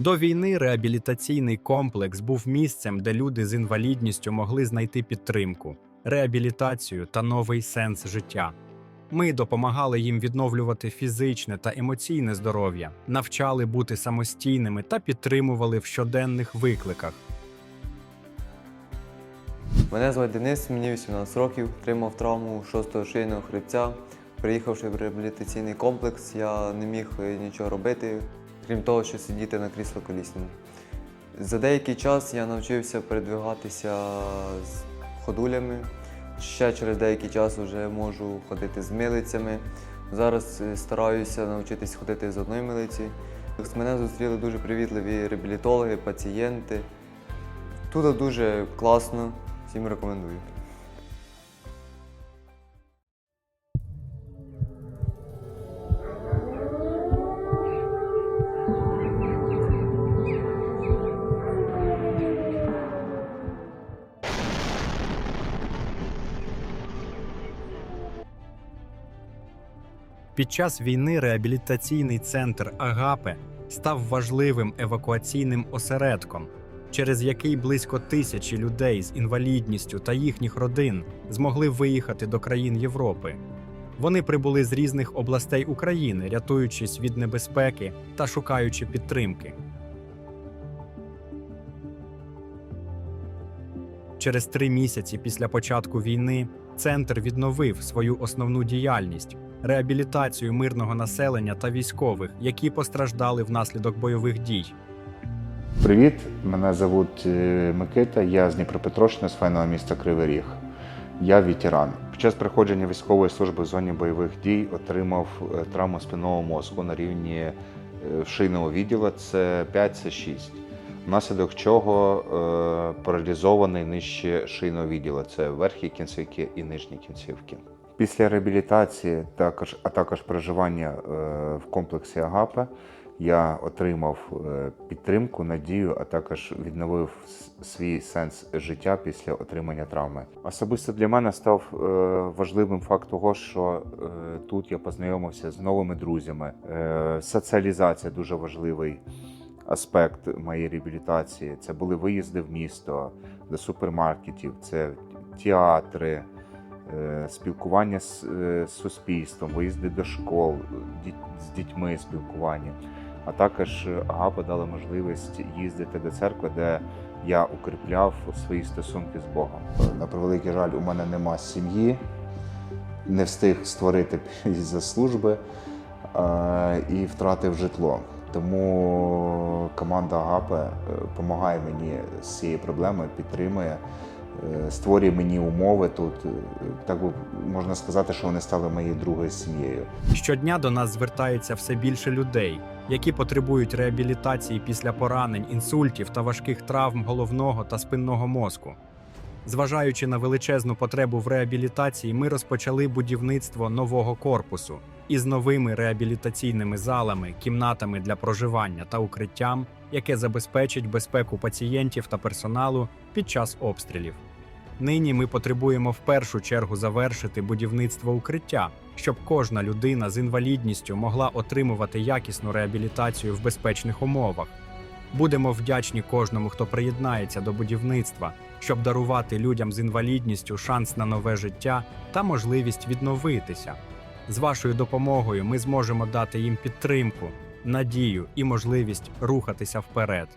До війни реабілітаційний комплекс був місцем, де люди з інвалідністю могли знайти підтримку, реабілітацію та новий сенс життя. Ми допомагали їм відновлювати фізичне та емоційне здоров'я, навчали бути самостійними та підтримували в щоденних викликах. Мене звати Денис, мені 18 років, отримав травму 6-го шийного хребця. Приїхавши в реабілітаційний комплекс, я не міг нічого робити, крім того, що сидіти на крісло колісному. За деякий час я навчився передвигатися з ходулями. Ще через деякий час вже можу ходити з милицями. Зараз е, стараюся навчитись ходити з одної милиці. Мене зустріли дуже привітливі реабілітологи, пацієнти. Тут дуже класно, всім рекомендую. Під час війни реабілітаційний центр Агапе став важливим евакуаційним осередком, через який близько тисячі людей з інвалідністю та їхніх родин змогли виїхати до країн Європи. Вони прибули з різних областей України, рятуючись від небезпеки та шукаючи підтримки. Через три місяці після початку війни центр відновив свою основну діяльність реабілітацію мирного населення та військових, які постраждали внаслідок бойових дій. Привіт, мене звуть е, Микита, я з Дніпропетровщини, з файного міста Кривий Ріг. Я ветеран. Під час проходження військової служби в зоні бойових дій отримав е, травму спинного мозку на рівні е, шийного відділу це 5 це 6 внаслідок чого е, паралізований нижче шийного це верхні кінцівки і нижні кінцівки. Після реабілітації, також, а також проживання е, в комплексі Агапе, я отримав е, підтримку, надію, а також відновив свій сенс життя після отримання травми. Особисто для мене став е, важливим факт того, що е, тут я познайомився з новими друзями. Соціалізація дуже важливий аспект моєї реабілітації. Це були виїзди в місто, до супермаркетів, це театри. е, Спілкування з е, суспільством, виїзди до школ, з дітьми спілкування. А також Агапа дала можливість їздити до церкви, де я укріпляв свої стосунки з Богом. На превеликий жаль, у мене нема сім'ї, не встиг створити із-за служби е, і втратив житло. Тому команда Агапе допомагає мені з цією проблемою, підтримує, е, створює мені умови тут. Е, Так можна сказати, що вони стали моєю другою сім'єю. Щодня до нас звертається все більше людей, які потребують реабілітації після поранень, інсультів та важких травм головного та спинного мозку. Зважаючи на величезну потребу в реабілітації, ми розпочали будівництво нового корпусу із новими реабілітаційними залами, кімнатами для проживання та укриттям, яке забезпечить безпеку пацієнтів та персоналу під час обстрілів. Нині ми потребуємо в першу чергу завершити будівництво укриття, щоб кожна людина з інвалідністю могла отримувати якісну реабілітацію в безпечних умовах. Будемо вдячні кожному, хто приєднається до будівництва, щоб дарувати людям з інвалідністю шанс на нове життя та можливість відновитися. З вашою допомогою ми зможемо дати їм підтримку, надію і можливість рухатися вперед.